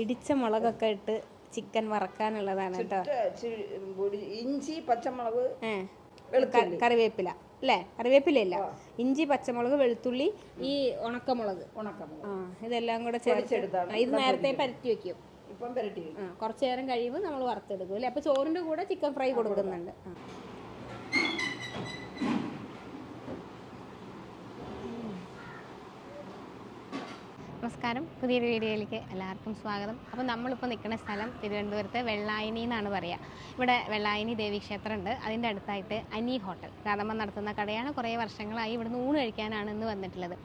ഇടിച്ച മുളകൊക്കെ ഇട്ട് ചിക്കൻ വറക്കാനുള്ളതാണ് കേട്ടോ. ഇഞ്ചി പച്ചമുളക്. കറിവേപ്പില അല്ലേ? കറിവേപ്പില ഇല്ല. ഇഞ്ചി പച്ചമുളക് വെളുത്തുള്ളി ഈ ഉണക്കമുളക്. ഉണക്കമുളക്. ആ ഇതെല്ലാം കൂടെ ചേർച്ചെടുത്താണ് ഇത് നേരത്തെ പരത്തി വെക്കും. ഇപ്പം പുരട്ടി കുറച്ച് നേരം കഴിയുമ്പോൾ നമ്മൾ വറുത്തെടുക്കും അല്ലേ? അപ്പോൾ ചോറിന്റെ കൂടെ ചിക്കൻ ഫ്രൈ കൊടുക്കുന്നുണ്ട് ആ. നമസ്കാരം. പുതിയൊരു വീഡിയോയിലേക്ക് എല്ലാവർക്കും സ്വാഗതം. അപ്പോൾ നമ്മളിപ്പോൾ നിൽക്കുന്ന സ്ഥലം തിരുവനന്തപുരത്തെ വെള്ളായനി എന്നാണ് പറയുക ഇവിടെ വെള്ളായനി ദേവി ഉണ്ട് അതിന്റെ അടുത്തായിട്ട് അനി ഹോട്ടൽ. രാധമ്മ നടത്തുന്ന കടയാണ്. കുറേ വർഷങ്ങളായി ഇവിടുന്ന് ഊണ് കഴിക്കാനാണ് ഇന്ന് വന്നിട്ടുള്ളത്.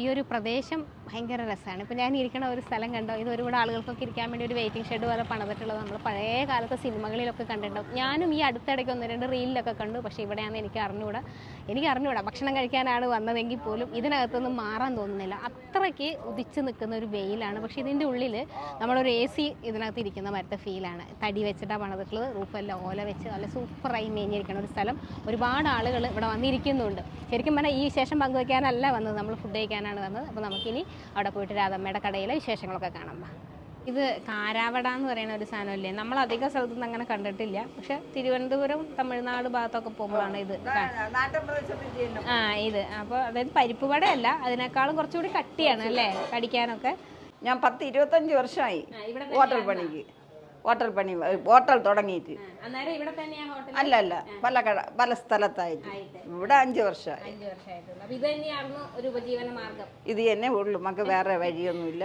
ഈ ഒരു പ്രദേശം ഭയങ്കര രസമാണ്. ഇപ്പോൾ ഞാൻ ഇരിക്കുന്ന ഒരു സ്ഥലം കണ്ടോ? ഇത് ഒരുപാട് ആളുകൾക്കൊക്കെ ഇരിക്കാൻ വേണ്ടി ഒരു വെയിറ്റിംഗ് ഷെഡ് പോലെ പണിതിട്ടുള്ളത് നമ്മൾ പഴയ കാലത്തെ സിനിമകളിലൊക്കെ കണ്ടിട്ടുണ്ടാവും. ഞാനും ഈ അടുത്തിടയ്ക്ക് ഒന്ന് രണ്ട് റീലിലൊക്കെ കണ്ടു. പക്ഷേ ഇവിടെയാണ് എനിക്ക് അറിഞ്ഞുകൂടാ എനിക്ക് അറിഞ്ഞുകൂടാ ഭക്ഷണം കഴിക്കാനാണ് വന്നതെങ്കിൽ പോലും ഇതിനകത്തൊന്നും മാറാൻ തോന്നുന്നില്ല. അത്രയ്ക്ക് ഉദിച്ച് നിൽക്കുന്ന ഒരു വെയിലാണ്. പക്ഷേ ഇതിന്റെ ഉള്ളിൽ നമ്മളൊരു എ സി ഇതിനകത്ത് ഇരിക്കുന്ന മരത്തെ ഫീലാണ്. തടി വെച്ചിട്ടാണ് പണിതിട്ടുള്ളത്. റൂഫെല്ലാം ഓല വെച്ച് നല്ല സൂപ്പറായി മേഞ്ഞിരിക്കുന്ന ഒരു സ്ഥലം. ഒരുപാട് ആളുകൾ ഇവിടെ വന്നിരിക്കുന്നുണ്ട്. ശരിക്കും പറഞ്ഞാൽ ഈ വിശേഷം പങ്കുവയ്ക്കാനല്ല വന്നത്. നമ്മൾ ഫുഡ് കഴിക്കാനാണ് വന്നത്. അപ്പോൾ നമുക്കിനി അവിടെ പോയിട്ട് രാധമ്മയുടെ കടയിലെ വിശേഷങ്ങളൊക്കെ കാണാം. ഇത് കാരാവട എന്ന് പറയുന്ന ഒരു സാധനമല്ലേ? നമ്മൾ അധിക സ്ഥലത്തൊന്നും അങ്ങനെ കണ്ടിട്ടില്ല. പക്ഷെ തിരുവനന്തപുരം തമിഴ്നാട് ഭാഗത്തൊക്കെ പോകുമ്പോഴാണ് ഇത് ആ ഇത്. അപ്പോൾ അതായത് പരിപ്പ് വടയല്ല അതിനേക്കാളും കുറച്ചുകൂടി കട്ടിയാണ് അല്ലേ? കടിക്കാനൊക്കെ. ഞാൻ പത്ത് ഇരുപത്തഞ്ച് വർഷമായി ഹോട്ടൽ പണിക്ക്. ഹോട്ടൽ പണി ഹോട്ടൽ തുടങ്ങിയിട്ട്. അല്ല അല്ല പല കട പല സ്ഥലത്തായിട്ട്. ഇവിടെ അഞ്ചു വർഷമായി. ഇത് തന്നെ ഉള്ളു. നമുക്ക് വേറെ വഴിയൊന്നുമില്ല.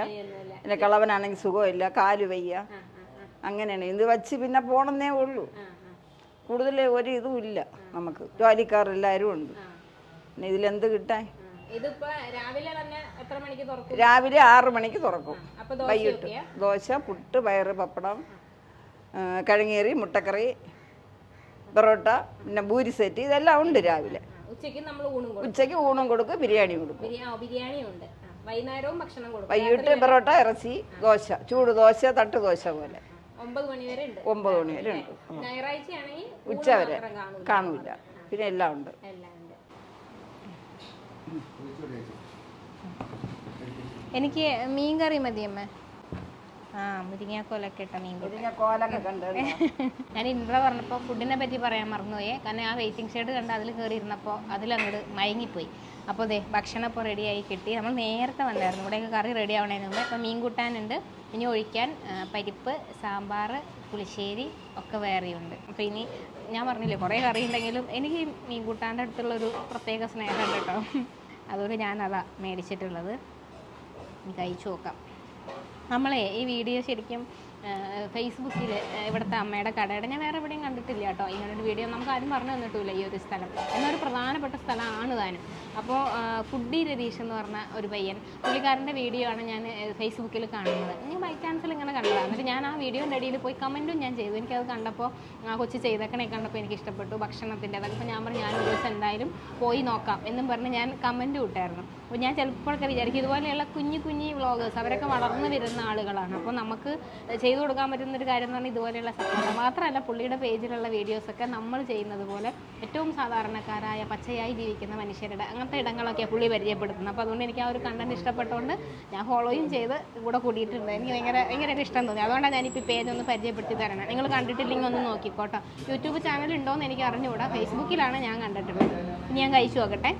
പിന്നെ കളവനാണെങ്കിൽ സുഖമില്ല കാൽ വയ്യ. അങ്ങനെയാണ്. ഇത് വച്ച് പിന്നെ പോണെന്നേ ഉള്ളൂ. കൂടുതൽ ഒരു ഇതും ഇല്ല നമുക്ക്. ജോലിക്കാർ എല്ലാവരും ഉണ്ട് പിന്നെ ഇതിലെന്ത് കിട്ടാൻ. ഇതിപ്പോ രാവിലെ തന്നെ എത്ര മണിക്ക് തുറക്കും? രാവിലെ ആറ് മണിക്ക് തുറക്കും. വൈകിട്ട്. ദോശ പുട്ട് പയറ് പപ്പടം കിഴങ്ങേറി മുട്ടക്കറി പൊറോട്ട പിന്നെ ബൂരി സെറ്റ് ഇതെല്ലാം ഉണ്ട് രാവിലെ. ഉച്ചയ്ക്ക് ഉച്ചയ്ക്ക് നമ്മൾ ഊണും കൊടുക്കും. ഉച്ചയ്ക്ക് ഊണും കൊടുക്കും ബിരിയാണി കൊടുക്കും. ബിരിയാ ബിരിയാണി ഉണ്ട്. വൈകുന്നേരവും ഭക്ഷണം കൊടുക്കും. വൈകിട്ട് പൊറോട്ട ഇറച്ചി ദോശ ചൂട് ദോശ തട്ട് ദോശ പോലെ. ഒമ്പത് മണി വരെ ഉണ്ട്. ഒമ്പത് മണി വരെ ഉണ്ട്. ഞായറാഴ്ചയാണെങ്കിൽ ഉച്ച വരെ കാണൂല. പിന്നെ എല്ലാം ഉണ്ട്. എല്ലാം ഉണ്ട് എനിക്ക് മീൻ കറി മതി അമ്മ. ആ മുരിങ്ങാക്കോലൊക്കെ ഇട്ട മീൻ ഞാൻ ഇൻട്രോ പറഞ്ഞപ്പോൾ ഫുഡിനെ പറ്റി പറയാൻ മറന്നുപോയേ. കാരണം ആ വെയിറ്റിംഗ് ഷെഡ് കണ്ട് അതിൽ കയറി ഇരുന്നപ്പോൾ അതിലങ്ങോട്ട് മയങ്ങിപ്പോയി. അപ്പോൾ ദേ ഭക്ഷണം ഇപ്പോൾ റെഡിയായി കിട്ടി. നമ്മൾ നേരത്തെ വന്നായിരുന്നു. ഇവിടെയൊക്കെ കറി റെഡി ആവണതിന് മുമ്പ്. ഇപ്പോൾ മീൻ കൂട്ടാനുണ്ട്. ഇനി ഒഴിക്കാൻ പരിപ്പ് സാമ്പാർ പുളിശ്ശേരി ഒക്കെ വേറെയുണ്ട്. അപ്പോൾ ഇനി ഞാൻ പറഞ്ഞില്ലേ കുറേ കറി ഉണ്ടെങ്കിലും എനിക്ക് മീൻ കൂട്ടാന്റെ അടുത്തുള്ളൊരു പ്രത്യേക സ്നേഹമുണ്ട് കേട്ടോ. അതുകൊണ്ട് ഞാനതാ മേടിച്ചിട്ടുള്ളത്. കഴിച്ചു നോക്കാം. നമ്മളെ ഈ വീഡിയോ ശരിക്കും ഫേസ്ബുക്കിൽ ഇവിടുത്തെ അമ്മയുടെ കടയുടെ ഞാൻ വേറെ എവിടെയും കണ്ടിട്ടില്ല കേട്ടോ. ഇങ്ങനൊരു വീഡിയോ നമുക്ക് ആരും പറഞ്ഞു തന്നിട്ടില്ല ഈ ഒരു സ്ഥലം. എന്നൊരു പ്രധാനപ്പെട്ട സ്ഥലമാണ് താനും. അപ്പോൾ ഫുഡി രതീഷ് എന്ന് പറഞ്ഞ ഒരു പയ്യൻ പുള്ളിക്കാരന്റെ വീഡിയോ ആണ് ഞാൻ ഫേസ്ബുക്കിൽ കാണുന്നത്. ഞാൻ ബൈ ചാൻസിൽ ഇങ്ങനെ കണ്ടതാണ് എന്നിട്ട് ഞാൻ ആ വീഡിയോന്റെ അടിയിൽ പോയി കമന്റും ഞാൻ ചെയ്തു. എനിക്കത് കണ്ടപ്പോൾ ആ കൊച്ചു ചെയ്തേക്കണേ കണ്ടപ്പോൾ എനിക്ക് ഇഷ്ടപ്പെട്ടു. ഭക്ഷണത്തിന്റെ അതൊക്കെ ഞാൻ പറഞ്ഞു ഞാൻ ഒരു ദിവസം എന്തായാലും പോയി നോക്കാം എന്നും പറഞ്ഞ് ഞാൻ കമന്റ് വിട്ടായിരുന്നു അപ്പോൾ ഞാൻ ചിലപ്പോഴൊക്കെ വിചാരിക്കും ഇതുപോലെയുള്ള കുഞ്ഞു കുഞ്ഞു വ്ളോഗേഴ്സ് അവരൊക്കെ വളർന്നു വരുന്ന ആളുകളാണ്. അപ്പോൾ നമുക്ക് ചെയ്തു കൊടുക്കാൻ പറ്റുന്ന ഒരു കാര്യം എന്ന് പറഞ്ഞാൽ ഇതുപോലെയുള്ള സപ്പോർട്ട് മാത്രമല്ല പുള്ളിയുടെ പേജിലുള്ള വീഡിയോസൊക്കെ നമ്മൾ ചെയ്യുന്നത് പോലെ ഏറ്റവും സാധാരണക്കാരായ പച്ചയായി ജീവിക്കുന്ന മനുഷ്യരുടെ അങ്ങനത്തെ ഇടങ്ങളൊക്കെ പുള്ളി പരിചയപ്പെടുത്തുന്നത്. അപ്പോൾ അതുകൊണ്ട് എനിക്ക് ആ ഒരു കണ്ടന്റ് ഇഷ്ടപ്പെട്ടുകൊണ്ട് ഞാൻ ഫോളോയും ചെയ്ത് കൂടെ കൂടിയിട്ടുണ്ട്. എനിക്ക് ഭയങ്കര ഭയങ്കര ഇഷ്ടം തോന്നി. അതുകൊണ്ടാണ് ഞാൻ ഈ പേജ് ഒന്ന് പരിചയപ്പെടുത്തി തരണം നിങ്ങൾ കണ്ടിട്ടില്ലെങ്കിൽ ഒന്ന് നോക്കിക്കോട്ടോ. യൂട്യൂബ് ചാനൽ ഉണ്ടോ എന്ന് എനിക്ക് അറിഞ്ഞുകൂടാ. ഫേസ്ബുക്കിലാണ് ഞാൻ കണ്ടിട്ടുള്ളത്. ഇനി ഞാൻ കഴിച്ചു നോക്കട്ടെ.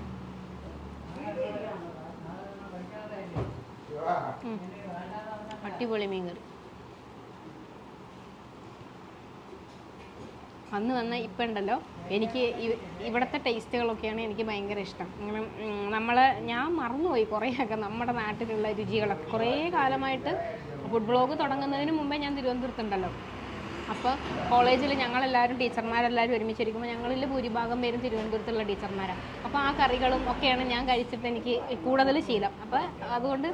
അടിപൊളി മീൻ കറി അന്ന് വന്ന ഇപ്പം ഉണ്ടല്ലോ എനിക്ക് ഇവിടുത്തെ ടേസ്റ്റുകളൊക്കെയാണ് എനിക്ക് ഭയങ്കര ഇഷ്ടം. അങ്ങനെ നമ്മൾ ഞാൻ മറന്നുപോയി കുറേയൊക്കെ നമ്മുടെ നാട്ടിലുള്ള രുചികളൊക്കെ. കുറേ കാലമായിട്ട് ഫുഡ് ബ്ലോഗ് തുടങ്ങുന്നതിന് മുമ്പേ ഞാൻ തിരുവനന്തപുരത്തുണ്ടല്ലോ. അപ്പോൾ കോളേജിൽ ഞങ്ങളെല്ലാവരും ടീച്ചർമാരെല്ലാവരും ഒരുമിച്ചിരിക്കുമ്പോൾ ഞങ്ങളിൽ ഭൂരിഭാഗം പേരും തിരുവനന്തപുരത്തുള്ള ടീച്ചർമാരാണ് അപ്പോൾ ആ കറികളും ഒക്കെയാണ് ഞാൻ കഴിച്ചിട്ട് എനിക്ക് കൂടുതൽ ശീലം. അപ്പോൾ അതുകൊണ്ട്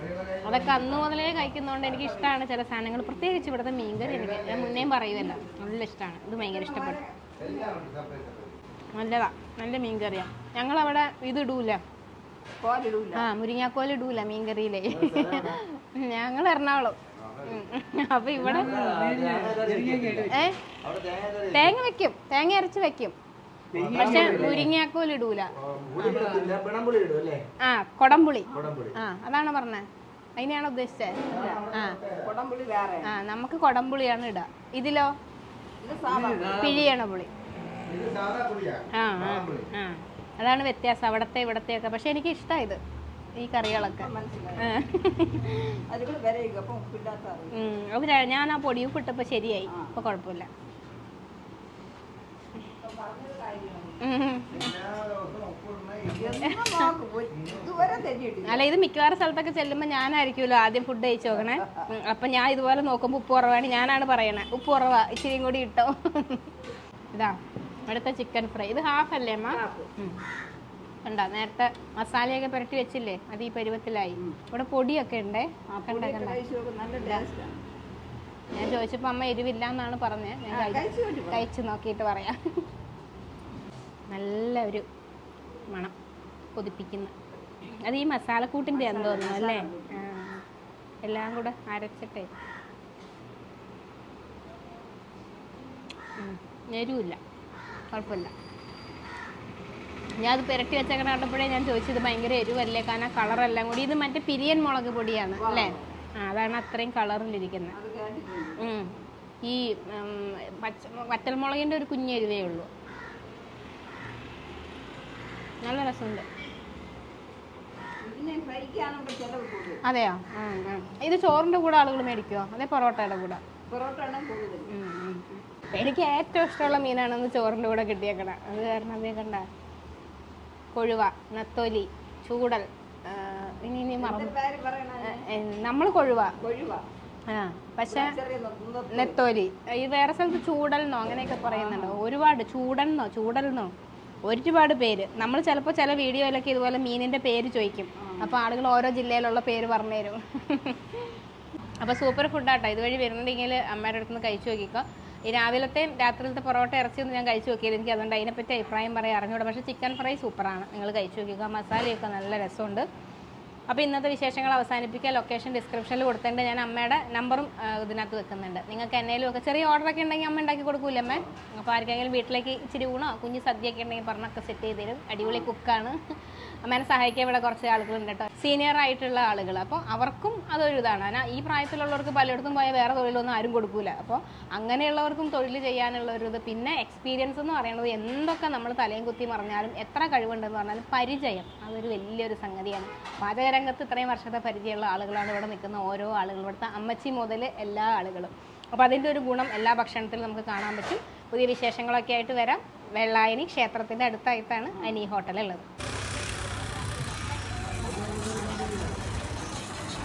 അതൊക്കെ അന്ന് മുതലേ കഴിക്കുന്നതുകൊണ്ട് എനിക്ക് ഇഷ്ടമാണ് ചില സാധനങ്ങൾ. പ്രത്യേകിച്ച് ഇവിടുത്തെ മീൻകറി എനിക്ക് ഞാൻ മുന്നേയും പറയുമല്ലോ നല്ല ഇഷ്ടമാണ് ഇത് ഭയങ്കര ഇഷ്ടപ്പെട്ടു. നല്ലതാണ് നല്ല മീൻകറിയാണ് ഞങ്ങളവിടെ ഇത് ഇടൂല കോലിടൂല. ആ മുരിങ്ങാക്കോൽ ഇടൂല മീൻകറിയിലേ. ഞങ്ങൾ എറണാകുളം. അപ്പൊ ഇവിടെ ഏ? തേങ്ങ വെക്കും. തേങ്ങ അരച്ച് വെക്കും. പക്ഷെ മുരിങ്ങാക്കോൽ ഇടൂല. ആ കൊടംപുളി. ആ അതാണ് പറഞ്ഞേ? അതിനെയാണ് ഉദ്ദേശിച്ചത് ആ. ആ നമുക്ക് കൊടംപുളിയാണ് ഇടുക ഇതിലോ? പിഴിയണ പുളി. ഇത് സാധാ പുളിയാ. ആ ആ ആ. അതാണ് വ്യത്യാസം അവിടത്തെ ഇവിടത്തെ ഒക്കെ പക്ഷെ എനിക്ക് ഇഷ്ടമാണ് ഇത്. ഈ കറികളൊക്കെ. മനസ്സിലായി. ആ. അതിൽ കൂടെ വരയ്ക്കും അപ്പം ഉപ്പില്ലാത്ത അറിയും ഉം. അത് ര- ഞാൻ ആ പൊടി ഉപ്പ് ഇട്ടപ്പോ ശരിയായി. ഇപ്പൊ കുഴപ്പമില്ല അല്ല ഇത് മിക്കവാറും സ്ഥലത്തൊക്കെ ചെല്ലുമ്പോൾ ഞാനായിരിക്കുമല്ലോ ആദ്യം ഫുഡ് കഴിച്ചു നോക്കണേ. അപ്പൊ ഞാൻ ഇതുപോലെ നോക്കുമ്പോൾ ഉപ്പ് കുറവാണ്. ഞാനാണ് പറയണേ. ഉപ്പ് കുറവാ. ഇച്ചിരിയും കൂടി ഇട്ടോ. ഇതാ അടുത്ത ചിക്കൻ ഫ്രൈ ഇത് ഹാഫ് അല്ലേ അമ്മ. കണ്ട നേരത്തെ മസാലയൊക്കെ പുരട്ടി വെച്ചില്ലേ? അത് ഈ പരുവത്തിലായി. ഇവിടെ പൊടിയൊക്കെ ഉണ്ടേ? കണ്ട കണ്ട? ഞാൻ ചോദിച്ചപ്പോൾ അമ്മ എരിവില്ല എന്നാണ് പറഞ്ഞത് ഞാൻ കഴി- കഴിച്ചു നോക്കി കഴിച്ച് നോക്കിയിട്ട് പറയാം. നല്ല ഒരു മണം കൊതിപ്പിക്കുന്ന. അത് ഈ മസാലക്കൂട്ടിന്റെ എന്ന് തോന്നുന്നു അല്ലേ? എല്ലാം കൂടെ അരച്ചിട്ടേ. എരിവില്ല. കുഴപ്പമില്ല. ഞാൻ അത് പുരട്ടി വെച്ചേക്കണ കണ്ടപ്പോഴേ ഞാൻ ചോദിച്ചത് ഭയങ്കര എരിവല്ലേ? കാരണം കളറെല്ലാം കൂടി. ഇത് മറ്റേ പിരിയൻ മുളക് പൊടിയാണ് അല്ലേ? ആ അതാണ് അത്രയും കളറിലിരിക്കുന്നത്. ഈ പച്ച വറ്റൽമുളകിന്റെ ഒരു കുഞ്ഞു എരിവേ ഉള്ളൂ. നല്ല രസമുണ്ട്. അതെയോ. ഇത് ചോറിന്റെ കൂടെ ആളുകൾ മേടിക്കുമോ അതെ പൊറോട്ടയുടെ കൂടെ. എനിക്ക് ഏറ്റവും ഇഷ്ടമുള്ള മീനാണെന്ന് ചോറിന്റെ കൂടെ കിട്ടിയേക്കണം. അത് കാരണം അതേ കണ്ട. കൊഴുവ നത്തോലി ചൂടൽ. ഇനി ഇനി മറന്നു. നമ്മൾ കൊഴുവ. ആ പക്ഷെ നെത്തോലി. ഈ വേറെ സ്ഥലത്ത് ചൂടൽന്നോ അങ്ങനെയൊക്കെ പറയുന്നുണ്ടോ. ഒരുപാട് ചൂടൽന്നോ ചൂടൽന്നോ ഒരുപാട് പേര്. നമ്മൾ ചിലപ്പോൾ ചില വീഡിയോയിലൊക്കെ ഇതുപോലെ മീനിന്റെ പേര് ചോദിക്കും. അപ്പോൾ ആളുകൾ ഓരോ ജില്ലയിലുള്ള പേര് പറഞ്ഞു തരും. അപ്പോൾ സൂപ്പർ ഫുഡാട്ടോ. ഇതുവഴി വരുന്നുണ്ടെങ്കിൽ അമ്മയുടെ അടുത്ത് നിന്ന് കഴിച്ചു നോക്കിക്കോ. ഈ രാവിലത്തെയും രാത്രിയിലത്തെ പൊറോട്ട ഇറച്ചിയൊന്നും ഞാൻ കഴിച്ചു നോക്കിയത് എനിക്ക് അതുകൊണ്ട് അതിനെപ്പറ്റി അഭിപ്രായം പറയാൻ അറിഞ്ഞൂടാ. പക്ഷേ ചിക്കൻ ഫ്രൈ സൂപ്പറാണ്. നിങ്ങൾ കഴിച്ചു നോക്കിക്കോ. മസാലയൊക്കെ നല്ല രസമുണ്ട്. അപ്പോൾ ഇന്നത്തെ വിശേഷങ്ങൾ അവസാനിപ്പിക്കുക. ലൊക്കേഷൻ ഡിസ്ക്രിപ്ഷനിൽ കൊടുത്തിട്ടുണ്ട്. ഞാൻ അമ്മയുടെ നമ്പറും ഇതിനകത്ത് വെക്കുന്നുണ്ട്. നിങ്ങൾക്ക് എന്നേലും ഒക്കെ ചെറിയ ഓർഡറൊക്കെ ഉണ്ടെങ്കിൽ അമ്മ ഉണ്ടാക്കി കൊടുക്കൂലേ അമ്മ? അപ്പോൾ ആർക്കെങ്കിലും വീട്ടിലേക്ക് ഇച്ചിരി ഊണോ കുഞ്ഞ് സദ്യയൊക്കെ ഉണ്ടെങ്കിൽ പറഞ്ഞൊക്കെ സെറ്റ് ചെയ്ത് തരും. അടിപൊളി കുക്കാണ് അമ്മേനെ സഹായിക്കാൻ ഇവിടെ കുറച്ച് ആളുകളുണ്ട് കേട്ടോ. സീനിയർ ആയിട്ടുള്ള ആളുകൾ. അപ്പോൾ അവർക്കും അതൊരു ഇതാണ്. കാരണം ഈ പ്രായത്തിലുള്ളവർക്ക് പലയിടത്തും പോയാൽ വേറെ തൊഴിലൊന്നും ആരും കൊടുക്കൂല. അപ്പോൾ അങ്ങനെയുള്ളവർക്കും തൊഴിൽ ചെയ്യാനുള്ള ഒരു ഇത്. പിന്നെ എക്സ്പീരിയൻസ് എന്ന് പറയുന്നത് എന്തൊക്കെ നമ്മൾ തലയും കുത്തി മറിഞ്ഞാലും എത്ര കഴിവുണ്ടെന്ന് പറഞ്ഞാലും പരിചയം അതൊരു വലിയൊരു സംഗതിയാണ്. പാചകരംഗത്ത് ഇത്രയും വർഷത്തെ പരിചയമുള്ള ആളുകളാണ് ഇവിടെ നിൽക്കുന്ന ഓരോ ആളുകളും. ഇവിടുത്തെ അമ്മച്ചി മുതൽ എല്ലാ ആളുകളും. അപ്പോൾ അതിന്റെ ഒരു ഗുണം എല്ലാ ഭക്ഷണത്തിലും നമുക്ക് കാണാൻ പറ്റും. പുതിയ വിശേഷങ്ങളൊക്കെ ആയിട്ട് വരാം. വെള്ളായണി ക്ഷേത്രത്തിന്റെ അടുത്തായിട്ടാണ് അനി ഹോട്ടൽ ഉള്ളത്.